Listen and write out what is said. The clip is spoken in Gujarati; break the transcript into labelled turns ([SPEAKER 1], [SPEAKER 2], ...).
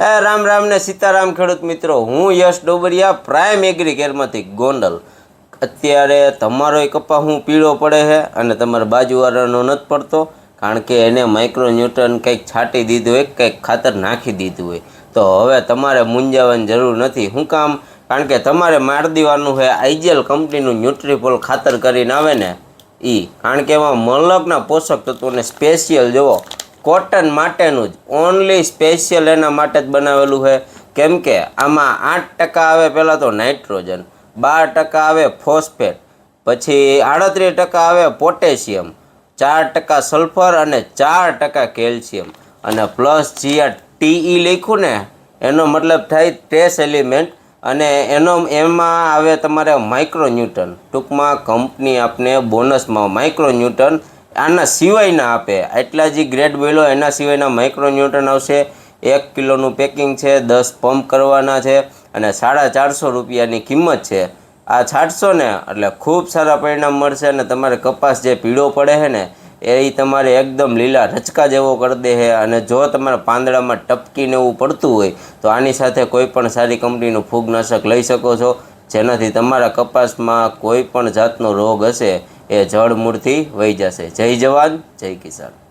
[SPEAKER 1] રામ રામ ને સીતારામ ખેડૂત મિત્રો, હું યશ ડોબરિયા, પ્રાઇમ એગ્રી કેરમાંથી ગોંડલ. અત્યારે તમારો કપા હું પીળો પડે છે અને તમારા બાજુવાળાનો નથી પડતો, કારણ કે એને માઇક્રો ન્યૂટન કંઈક છાંટી દીધું હોય, કંઈક ખાતર નાખી દીધું હોય. તો હવે તમારે મૂંઝાવાની જરૂર નથી. શું કામ, કારણ કે તમારે માર દેવાનું છે આઈજીએલ કંપનીનું ન્યુટ્રીપોલ ખાતર કરીને આવે ને એ કારણ કે એમાં મલકના પોષક તત્વોને સ્પેશિયલ જુઓ. કોટન માટેનું જ ઓનલી સ્પેશિયલ એના માટે જ બનાવેલું છે. કેમ કે આમાં આઠ ટકા આવે પહેલાં તો નાઇટ્રોજન, બાર ટકા આવે ફોસ્ફેટ, પછી આડત્રીસ ટકા આવે પોટેશિયમ, ચાર ટકા સલ્ફર અને ચાર ટકા કેલ્શિયમ. અને પ્લસ જી આ ટીઈ લખ્યું ને, એનો મતલબ થાય ટ્રેસ એલિમેન્ટ અને એનો એમાં આવે તમારે માઇક્રોન્યુટન ટૂંકમાં કંપની આપને બોનસમાં માઇક્રો ન્યૂટન આના સિવાયના આપે. આટલા જે ગ્રેડ બોલો એના સિવાયના માઇક્રો ન્યૂટન આવશે. એક કિલોનું પેકિંગ છે, દસ પંપ કરવાના છે અને સાડા ચારસો રૂપિયાની કિંમત છે. આ છાંટશો ને, એટલે ખૂબ સારા પરિણામ મળશે અને તમારે કપાસ જે પીળો પડે છે ને, એ તમારે એકદમ લીલા રચકા જેવો કરી દે છે. અને જો તમારે પાંદડામાં ટપકીને એવું પડતું હોય, તો આની સાથે કોઈ પણ સારી કંપનીનું ફૂગનાશક લઈ શકો છો. જેનાથી તમારા કપાસમાં કોઈ પણ જાતનો રોગ હશે. એ જળ મૂળથી વહી જશે. જય જવાન જય કિસાન.